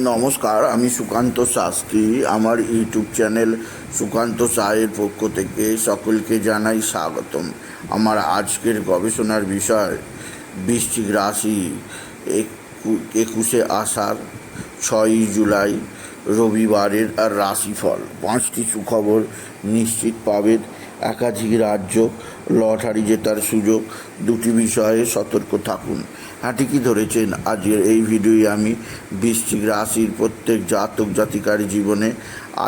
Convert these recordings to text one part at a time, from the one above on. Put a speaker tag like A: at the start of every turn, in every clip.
A: নমস্কার, আমি সুকান্ত শাস্ত্রী। আমার ইউটিউব চ্যানেল সুকান্ত সাহের পক্ষ থেকে সকলকে জানাই স্বাগতম। আমার আজকের গবেষণার বিষয়, বৃশ্চিক রাশি একু- একুশে আষাঢ়, ছয়ই জুলাই, রবিবারের আর রাশিফল। পাঁচটি সুখবর নিশ্চিত পাবেন একাধিক রাজ্য। লটারি জেতার সুযোগ। দুটি বিষয়ে সতর্ক থাকুন। ঠিকই ধরেছেন, আজকের এই ভিডিওয়ে আমি বৃশ্চিক রাশির প্রত্যেক জাতক জাতিকার জীবনে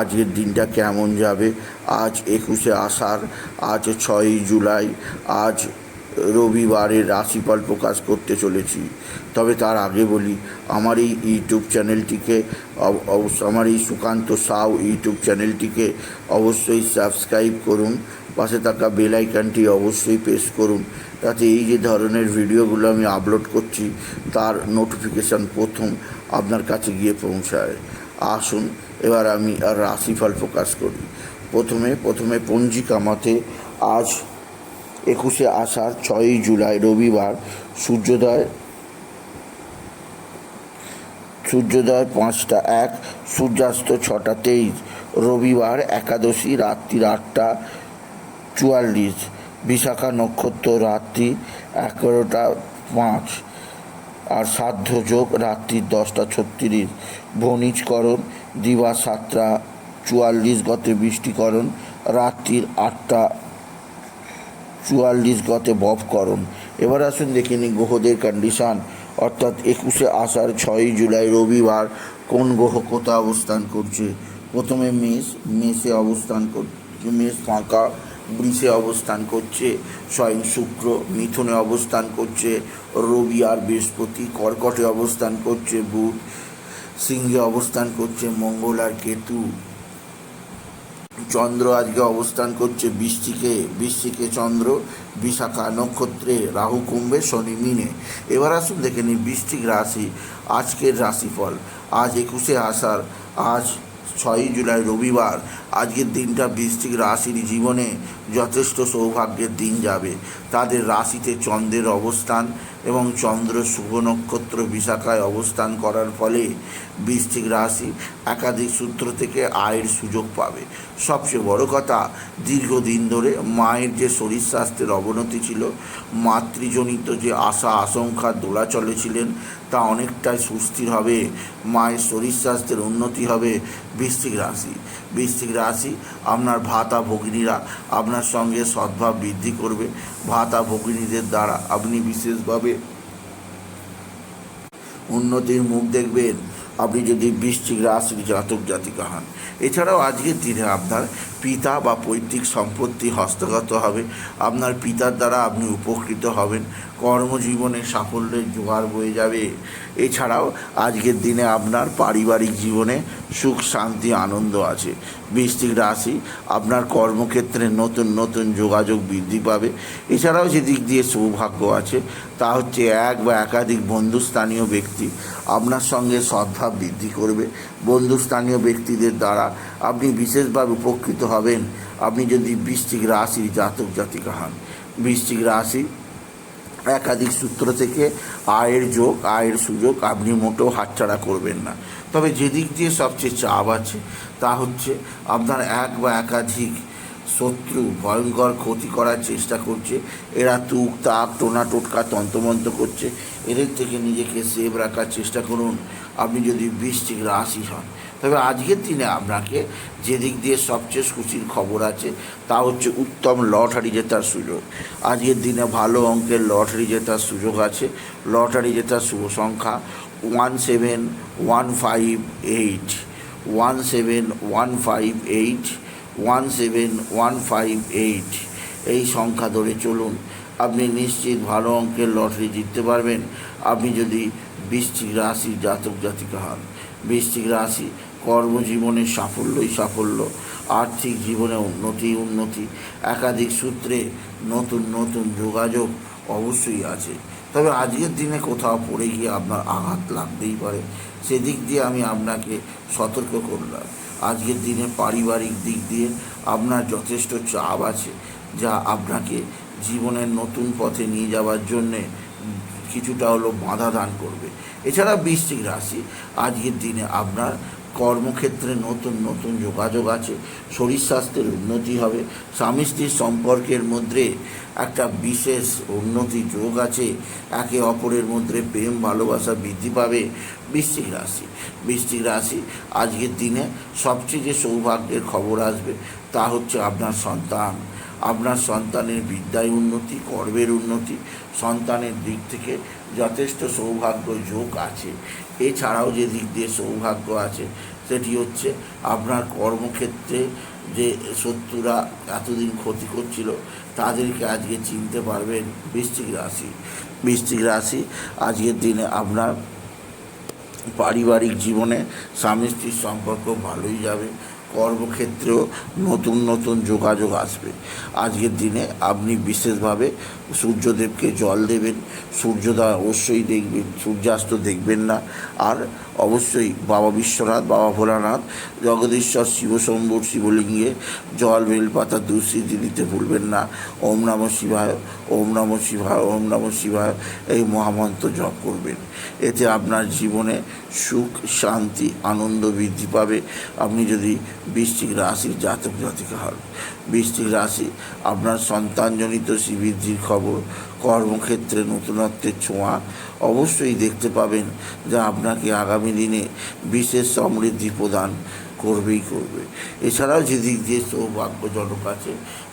A: আজকের দিনটা কেমন যাবে। আজ একুশে আষাঢ়, আজ ছয়ই জুলাই, আজ রবিবারের রাশিফল প্রকাশ করতে চলেছি। তবে তার আগে বলি, আমার এই ইউটিউব চ্যানেলটিকে আমার এই সুকান্ত সাউ ইউটিউব চ্যানেলটিকে অবশ্যই সাবস্ক্রাইব করুন। পাশে থাকা বেল আইকনটি অবশ্যই প্রেস করুন। তাতে এই যে ধরনের ভিডিওগুলো আমি আপলোড করছি, তার নোটিফিকেশান প্রথম আপনার কাছে গিয়ে পৌঁছায়। আসুন, এবার আমি আর রাশিফল প্রকাশ করি। প্রথমে প্রথমে পঞ্জিকা মতে আজ একুশে আষাঢ়, ছয়ই জুলাই, রবিবার, সূর্যোদয় সূর্যোদয় পাঁচটা এক, সূর্যাস্ত ছটা তেইশ, রবিবার একাদশী রাত্রি আটটা চুয়াল্লিশ, বিশাখা নক্ষত্র রাত্রি এগারোটা পাঁচ আর সাধ্য যোগ রাত্রি দশটা ছত্রিশ। ভণিজকরণ দিবা সাতটা চুয়াল্লিশ গতে বৃষ্টিকরণ, রাত্রির আটটা চুয়াল্লিশ গতে ববকরণ এবার আসুন দেখে নিই গ্রহদের কন্ডিশন অর্থাৎ একুশে আষাঢ়, ছয়ই জুলাই, রবিবার কোন গ্রহ কোথা অবস্থান করছে? প্রথমে মেষ, মেষে অবস্থান করছে মেষ ফাঁকা। বৃষে অবস্থান করছে, স্বয়ং শুক্র মিথুনে অবস্থান করছে, রবি আর বৃহস্পতি কর্কটে অবস্থান করছে, বুধ সিংহে অবস্থান করছে, মঙ্গল আর কেতু। চন্দ্র আজকে অবস্থান করছে বৃষ্টিকে বৃষ্টিকে চন্দ্র, বিশাখা নক্ষত্রে, রাহু কুম্ভে, শনি মিনে। এবার আসুন দেখে নিই বৃশ্চিক রাশি, আজকের রাশিফল। আজ একুশে আষাঢ়, আজ ছয়ই জুলাই রবিবার। আজকের দিনটা বৃশ্চিক রাশির জীবনে যথেষ্ট সৌভাগ্যের দিন যাবে। তাদের রাশিতে চন্দ্রের অবস্থান এবং চন্দ্র শুভ নক্ষত্র বিশাখায় অবস্থান করার ফলে বৃশ্চিক রাশি একাধিক সূত্র থেকে আয়ের সুযোগ পাবে। সবচেয়ে বড় কথা, দীর্ঘদিন ধরে মায়ের যে শরীর স্বাস্থ্যের অবনতি ছিল, মাতৃজনিত যে আশা আশঙ্কা দোলাচলে ছিলেন, তা অনেকটাই সুস্থির হবে, মায়ের শরীর স্বাস্থ্যের উন্নতি হবে বৃশ্চিক রাশি। বৃশ্চিক রাশি, আপনার ভাতা ভগিনীরা আপনার সঙ্গে সদ্ভাব বৃদ্ধি করবে। ভাতা ভগিনীদের দ্বারা আপনি বিশেষভাবে উন্নতির মুখ দেখবেন। আপনি যদি বৃষ্টিক রাশি জাতক জাতিকা হন। এছাড়াও আজকের দিনে আপনার পিতা বা পৈতৃক সম্পত্তি হস্তগত হবে। আপনার পিতার দ্বারা আপনি উপকৃত হবেন। কর্মজীবনে সাফল্যের জোগাড় বয়ে যাবে। এছাড়াও, আজকের দিনে আপনার পারিবারিক জীবনে সুখ, শান্তি, আনন্দ আছে। বৃশ্চিক রাশি আপনার কর্মক্ষেত্রে নতুন নতুন যোগাযোগ বৃদ্ধি পাবে। এছাড়াও যে দিক দিয়ে সৌভাগ্য আছে, তা হচ্ছে এক বা একাধিক বন্ধুস্থানীয় ব্যক্তি আপনার সঙ্গে সদ্ভাব বৃদ্ধি করবে। বন্ধুস্থানীয় ব্যক্তিদের দ্বারা আপনি বিশেষভাবে উপকৃত হবেন। আপনি যদি বৃষ্টিক রাশির জাতক জাতিকা হন। বৃশ্চিক রাশি একাধিক সূত্র থেকে আয়ের যোগ, আয়ের সুযোগ আপনি মোটেও হাতছাড়া করবেন না। তবে যেদিক দিয়ে সবচেয়ে চাপ আছে, তা হচ্ছে আপনার এক বা একাধিক শত্রু ভয়ঙ্কর ক্ষতি করার চেষ্টা করছে। এরা তুক, তাক, টোনা, টোটকা, তন্ত্রমন্ত্র করছে। এদের থেকে নিজেকে সেভ রাখার চেষ্টা করুন। আপনি যদি বৃষ্টিক রাশি হন তবে আজকের দিনে আপনাকে যেদিক দিয়ে সবচেয়ে খুশির খবর আছে, তা হচ্ছে উত্তম লটারি জেতার সুযোগ। আজকের দিনে ভালো অঙ্কের লটারি জেতার সুযোগ আছে। লটারি জেতার শুভ সংখ্যা one seven one five eight. One seven one five eight, one seven one five eight. এই সংখ্যা ধরে চলুন। আপনি নিশ্চিত ভালো অঙ্কের লটারি জিততে পারবেন। আপনি যদি বৃশ্চিক রাশির জাতক জাতিকা হন, বৃশ্চিক রাশি কর্মজীবনে সাফল্যই সাফল্য, আর্থিক জীবনে উন্নতি উন্নতি, একাধিক সূত্রে নতুন নতুন যোগাযোগ অবশ্যই আছে। তবে আজকের দিনে কোথাও পড়ে গিয়ে আপনার আঘাত লাগতেই পারে, সেদিক দিয়ে আমি আপনাকে সতর্ক করলাম। আজকের দিনে পারিবারিক দিক দিয়ে আপনার যথেষ্ট চাপ আছে, যা আপনাকে জীবনের নতুন পথে নিয়ে যাওয়ার জন্যে কিছুটা হলো বাধা দান করবে। এছাড়া বৃশ্চিক রাশি, আজকের দিনে আপনার কর্মক্ষেত্রে নতুন নতুন যোগাযোগ আছে, শরীর স্বাস্থ্যের উন্নতি হবে, স্বামী স্ত্রীর সম্পর্কের মধ্যে একটা বিশেষ উন্নতি যোগ আছে, একে অপরের মধ্যে প্রেম, ভালোবাসা বৃদ্ধি পাবে। বৃশ্চিক রাশি বৃশ্চিক রাশি আজকের দিনে সবচেয়ে যে সৌভাগ্যের খবর আসবে তা হচ্ছে আপনার সন্তান। আপনার সন্তানের বিদ্যায় উন্নতি, কর্মের উন্নতি, সন্তানের দিক থেকে যথেষ্ট সৌভাগ্য যোগ আছে। এছাড়াও যে দিক দিয়ে সৌভাগ্য আছে, সেটি হচ্ছে আপনার কর্মক্ষেত্রে যে শত্রুরা এতদিন ক্ষতি করছিল, তাদেরকে আজকে চিনতে পারবেন বৃশ্চিক রাশি। বৃশ্চিক রাশি আজকের দিনে আপনার পারিবারিক জীবনে স্বামী স্ত্রীর সম্পর্ক ভালোই যাবে কর্মক্ষেত্রেও নতুন নতুন যোগাযোগ আসবে। আজকের দিনে আপনি বিশেষভাবে সূর্যদেবকে জল দেবেন, সূর্যোদয় অবশ্যই দেখবেন, সূর্যাস্ত দেখবেন না। আর অবশ্যই বাবা বিশ্বনাথ, বাবা ভোলানাথ, জগদীশ্বর, শিবশম্ভুর শিবলিঙ্গে জল, বেলপাতা, দুঃস্মৃতি দিতে ভুলবেন না। ওম নম শিবায়, ওম নম শিবায়, ওম নম শিবায় এই মহামন্ত্র জপ করবেন। এতে আপনার জীবনে সুখ, শান্তি, আনন্দ বৃদ্ধি পাবে। আপনি যদি বৃশ্চিক রাশির জাতক জাতিকা হন, বৃশ্চিক রাশি আপনার সন্তানজনিত শ্রীবৃদ্ধির খবর কর্মক্ষেত্রে নতুনত্বের ছোঁয়া অবশ্যই দেখতে পাবেন যা আপনাকে আগামী দিনে বিশেষ সমৃদ্ধি প্রদান করবেই করবে। এছাড়াও যে দিক দিয়ে সৌভাগ্যজনক আছে,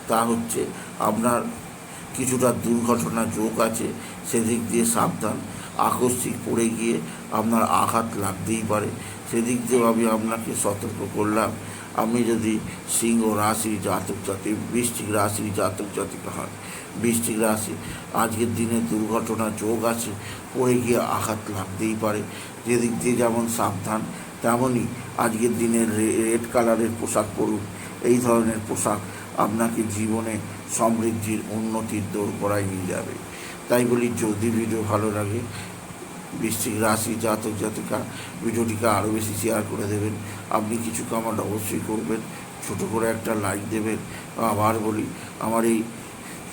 A: তা হচ্ছে আপনার কিছুটা দুর্ঘটনা যোগ আছে, সেদিক দিয়ে সাবধান, আকস্মিক পড়ে গিয়ে আপনার আঘাত লাগতেই পারে। সেদিক দিয়েও আমি আপনাকে সতর্ক করলাম, আপনি যদি সিংহ রাশি জাতক জাতি বৃষ্টিক রাশি জাতক জাতিকা হন বৃষ্টিক রাশি আজকের দিনে দুর্ঘটনা যোগ আছে পড়ে গিয়ে আঘাত লাগতেই পারে। যেদিক দিয়ে যেমন সাবধান, তেমনই আজকের দিনে রেড কালারের পোশাক পরুন। এই ধরনের পোশাক আপনাকে জীবনে সমৃদ্ধির উন্নতির দৌড় করায় নিয়ে যাবে। তাই বলি, যদি ভিডিও ভালো লাগে বৃশ্চিক রাশি, জাতক, জাতিকা, ভিডিওটিকে আরও বেশি শেয়ার করে দেবেন। আপনি কিছু কমেন্ট অবশ্যই করবেন, ছোট করে একটা লাইক দেবেন। আবার বলি, আমার এই